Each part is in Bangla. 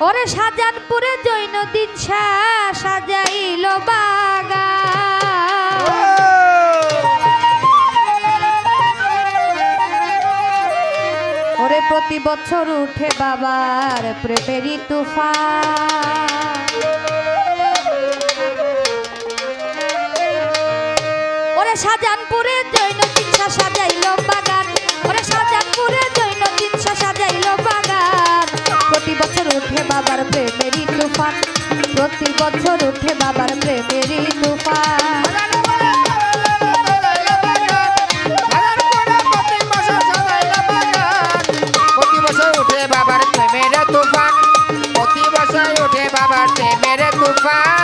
ওরে সাজানপুরে জৈন দিন সাজাইল বাগা ওরে প্রতি বছর উঠে বাবার প্রেমেরই তুফা ওরে সাজানপুরে জৈন দিন সাজাই বাবার প্রেমেরই তুফান। প্রতি বছর উঠে বাবার প্রেমেরই তুফান। বাবার প্রেমের তুফান। প্রতি বছর উঠে বাবার প্রেমের তুফান।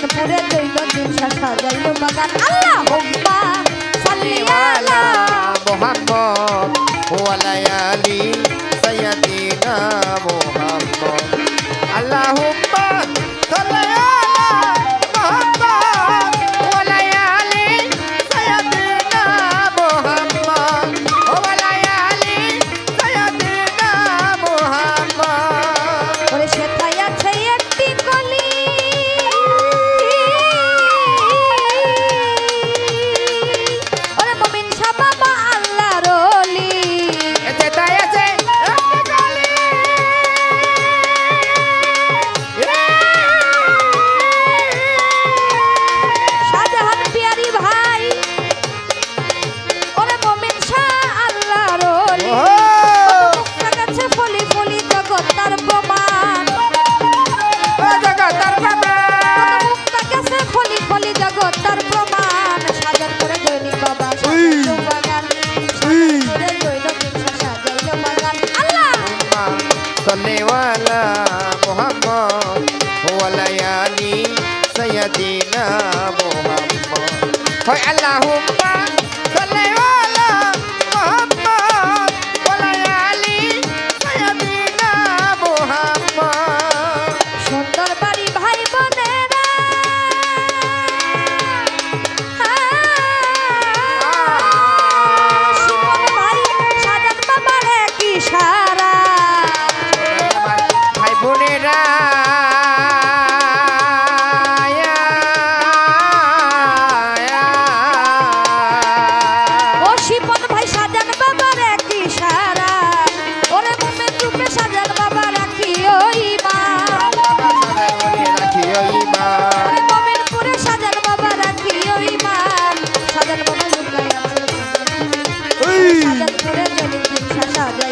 বাগান পুরে দইল দিশা সাজাইল বাগান। আল্লাহ হুম্মা সাল্লিওয়ালা মোহাম্মদ ওয়ালায়ালি সাইয়াদিনা মোহাম্মদ। আল্লাহ হুম্মা সাল্লিওয়ালা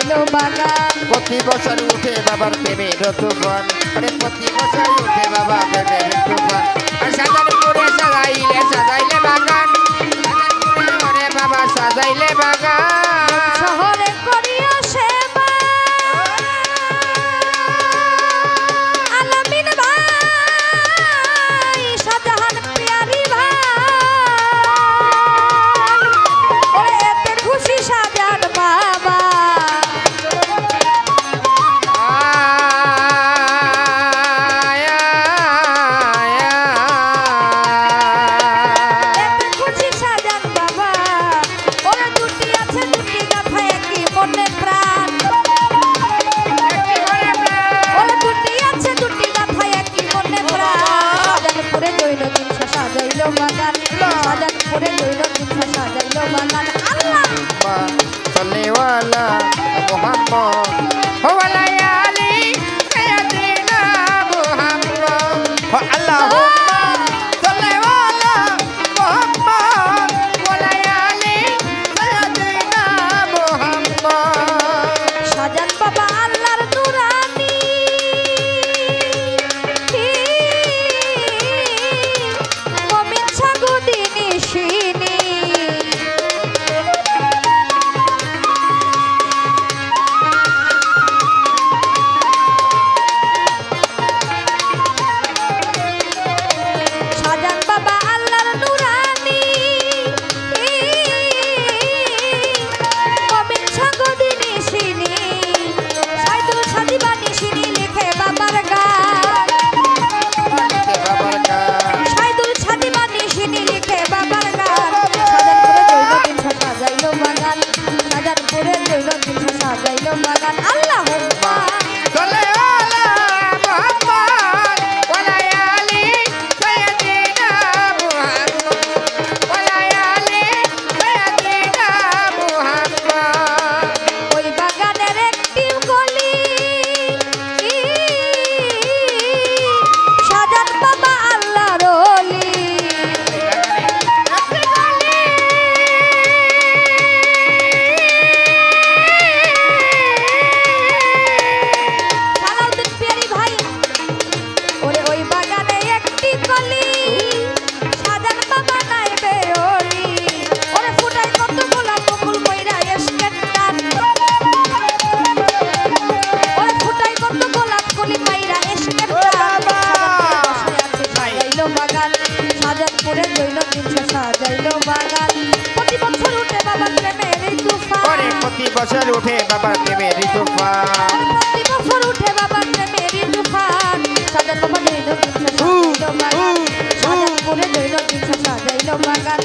হলো বাগান প্রতি বছর উঠে বাবার প্রেমে ঋতুগণ আরে প্রতি বছর উঠে বাবা প্রেমে ঋতুগণ আর সাজার করে সাজাইলে সাজাইলে বাগান। সাজার করে বাবা সাজাইলে বাগান। সাজাইলো বাগান বাগান সাজানপুরে জৈন তিনশো সাজাইলো বাগান প্রতি বছর উঠে বাবার প্রেমে ওরে প্রতি বছর উঠে বাবার প্রেমে তুফান। প্রতি বছর উঠে বাবার প্রেমেরই তুফান। সাজান বাবা জৈন তিনশো সাজাইলো বাগান সাজানপুরে জৈন তিনশো সাজাইলো বাগান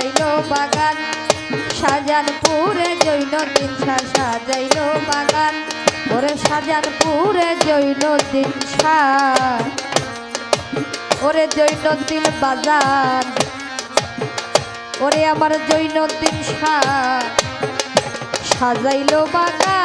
সাজাইলো বাগান। সাজানপুরে জৈনদিন সাজাইলো বাগান। ওরে সাজানপুরে জৈন দিন ওরে জৈন দিন বাজার। ওরে আমার জৈন দিন সাজাইলো বাগান।